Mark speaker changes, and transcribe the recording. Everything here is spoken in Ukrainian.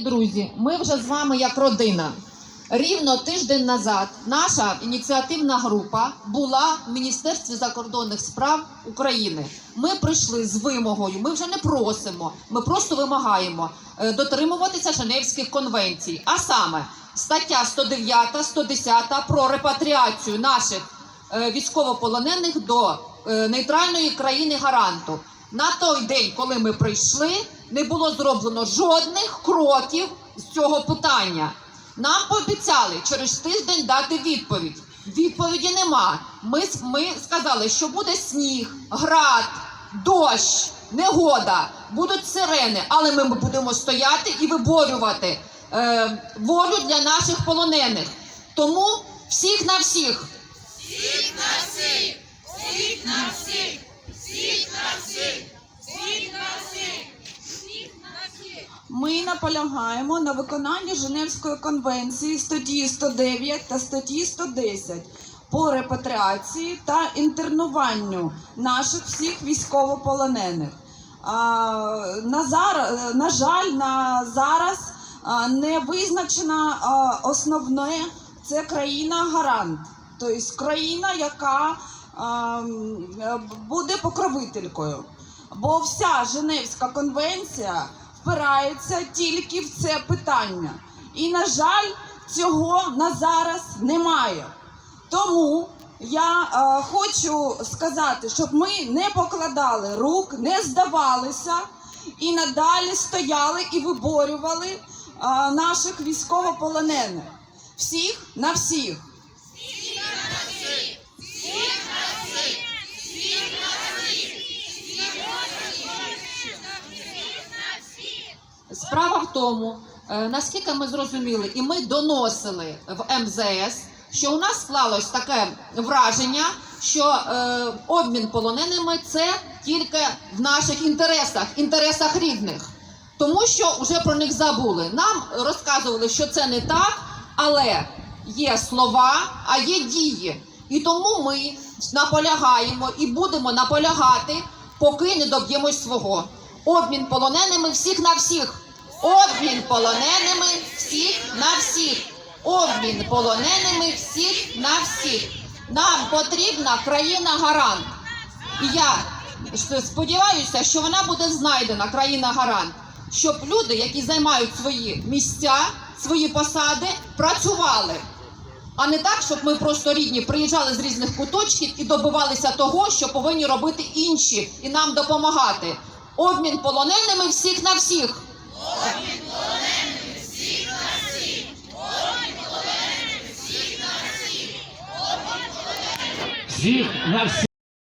Speaker 1: Друзі, ми вже з вами як родина. Рівно тиждень назад наша ініціативна група була в Міністерстві закордонних справ України. Ми прийшли з вимогою. Ми вже не просимо, ми просто вимагаємо е, дотримуватися Женевських конвенцій. А саме стаття 109, 110 про репатріацію наших е, військовополонених до е, нейтральної країни гаранту. На той день, коли ми прийшли, не було зроблено жодних кроків з цього питання. Нам пообіцяли через тиждень дати відповідь. Відповіді нема. Ми, ми сказали, що буде сніг, град, дощ, негода, будуть сирени, але ми будемо стояти і виборювати е, волю для наших полонених. Тому всіх на всіх.
Speaker 2: Ми наполягаємо на виконанні Женевської конвенції статті 109 та статті 110 по репатріації та інтернуванню наших всіх військовополонених. На, зараз, на жаль, на зараз не визначена основне це країна-гарант, тобто країна, яка буде покровителькою. Бо вся Женевська конвенція впирається тільки в це питання. І, на жаль, цього на зараз немає. Тому я е, хочу сказати, щоб ми не покладали рук, не здавалися і надалі стояли і виборювали е, наших військовополонених. Всіх на всіх.
Speaker 1: Справа в тому, е, наскільки ми зрозуміли, і ми доносили в МЗС, що у нас склалось таке враження, що е, обмін полоненими це тільки в наших інтересах, інтересах рідних, тому що вже про них забули. Нам розказували, що це не так, але є слова, а є дії. І тому ми наполягаємо і будемо наполягати, поки не доб'ємось свого. Обмін полоненими всіх на всіх. Обмін полоненими всіх на всіх. Обмін полоненими всіх на всіх. Нам потрібна країна гарант. І я сподіваюся, що вона буде знайдена, країна гарант, щоб люди, які займають свої місця, свої посади, працювали. А не так, щоб ми просто рідні приїжджали з різних куточків і добивалися того, що повинні робити інші і нам допомагати. Обмін полоненими всіх на всіх.
Speaker 3: Всіх на всіх.